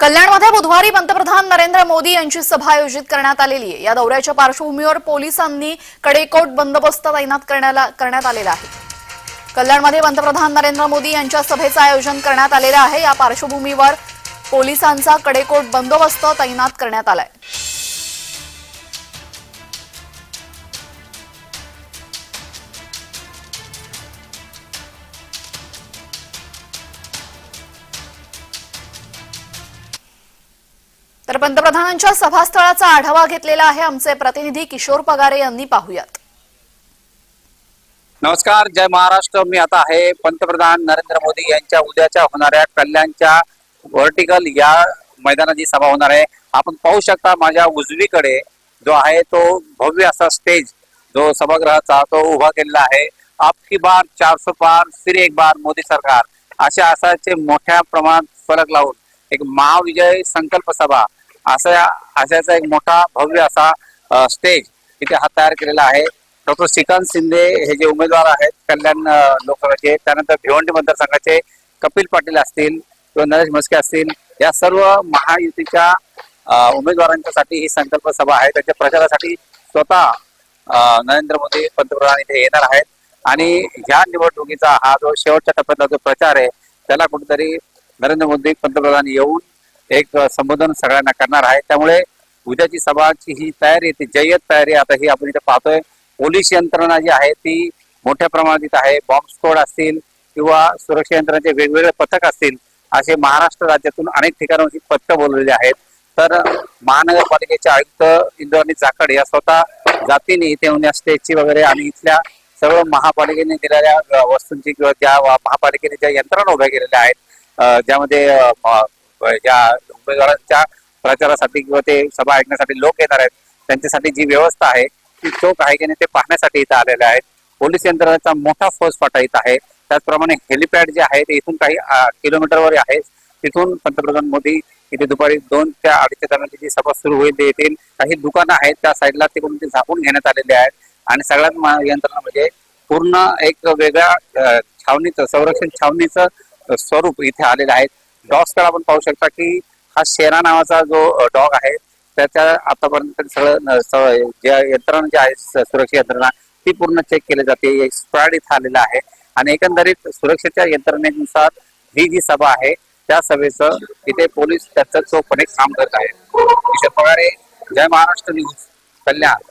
कल्याणमध्ये बुधवारी पंतप्रधान नरेंद्र मोदी यांची सभा आयोजित करण्यात आलेली आहे. या दौऱ्याच्या पार्श्वभूमीवर पोलिसांनी कडेकोट बंदोबस्त तैनात करण्यात आलेला आहे. कल्याणमध्ये पंतप्रधान नरेंद्र मोदी यांच्या सभेचं आयोजन करण्यात आलेलं आहे. या पार्श्वभूमीवर पोलिसांचा कडेकोट बंदोबस्त तैनात करण्यात आलाय. तर पंतप्रधानांच्या सभास्थळाचा आढावा घेतलेला आहे आमचे प्रतिनिधी किशोर पगारे यांनी पाहुयात. नमस्कार जय महाराष्ट्र. मी आता आहे पंतप्रधान नरेंद्र मोदी यांच्या उद्याच्या होणाऱ्या कल्याणच्या व्हर्टिकल या मैदानाची सभा होणार आहे. आपण पाहू शकता माझ्या उजवीकडे जो आहे तो भव्य असा स्टेज जो सभागृहाचा तो उभा केलेला आहे. आपकी बार चारशे पार फिर एक बार मोदी सरकार. अशा असाचे मोठ्या प्रमाणात फलक लावून एक महाविजय संकल्प सभा असा अशाचा एक मोठा भव्य असा स्टेज इथे हा तयार केलेला आहे. डॉक्टर श्रीकांत शिंदे हे जे उमेदवार आहेत कल्याण लोकसभेचे त्यानंतर भिवंडी मतदारसंघाचे कपिल पाटील असतील किंवा नरेश म्हस्के असतील या सर्व महायुतीच्या उमेदवारांच्यासाठी ही संकल्प सभा आहे. त्यांच्या प्रचारासाठी स्वतः नरेंद्र मोदी पंतप्रधान इथे येणार आहेत. आणि ह्या निवडणुकीचा हा जो शेवटच्या टप्प्यातला जो प्रचार आहे त्याला कुठेतरी नरेंद्र मोदी पंतप्रधान येऊन एक संबोधन सगळ्यांना करणार आहे. त्यामुळे उद्याची सभाची ही तयारी ती जय्यत तयारी आता ही आपण इथे पाहतोय. पोलीस यंत्रणा जी आहे ती मोठ्या प्रमाणात इथं आहे. बॉम्ब स्फोट असतील किंवा सुरक्षा यंत्रणाचे वेगवेगळे पथक असतील असे महाराष्ट्र राज्यातून अनेक ठिकाणांची पथकं बोललेली आहेत. तर महानगरपालिकेचे आयुक्त इंद्राणी जाखड या स्वतः जातीने इथे येऊन या स्टेजची वगैरे आणि इथल्या सर्व महापालिकेने दिलेल्या वस्तूंची किंवा ज्या महापालिकेने ज्या यंत्रणा उभ्या केलेल्या आहेत ज्यामध्ये ज्या उमेदवारांच्या प्रचारासाठी किंवा ते सभा ऐकण्यासाठी लोक येणार आहेत. त्यांच्यासाठी जी व्यवस्था आहे ती चोख आहे की नाही ते पाहण्यासाठी इथं आलेले आहेत. पोलीस यंत्रणेचा मोठा फौज फाटा इथं आहे. त्याचप्रमाणे हेलिपॅड जे आहे ते इथून काही किलोमीटरवर आहे. तिथून पंतप्रधान मोदी इथे दुपारी दोन ते अडीचच्या दरम्यान जी सभा सुरू होईल. ते येतील. काही दुकानं आहेत त्या साईडला तिकडून ते झाकून घेण्यात आलेले आहेत. आणि सगळ्यात यंत्रणा म्हणजे पूर्ण एक वेगळ्या छावणीचं संरक्षण छावणीचं स्वरूप इथे आलेलं आहे. डॉग्सकडे आपण पाहू शकता की हा शेरा नावाचा जो डॉग आहे त्याच्या आतापर्यंत सगळं स- ज्या यंत्रणा ज्या आहे सुरक्षा यंत्रणा ती पूर्ण चेक केली जाते. एक स्क्वॉड इथं आलेला आहे आणि एकंदरीत सुरक्षेच्या यंत्रणेनुसार ही जी सभा आहे त्या सभेचं तिथे पोलीस त्याचं चोखपणे काम करत आहेत. अशा प्रकारे जय महाराष्ट्र न्यूज कल्याण.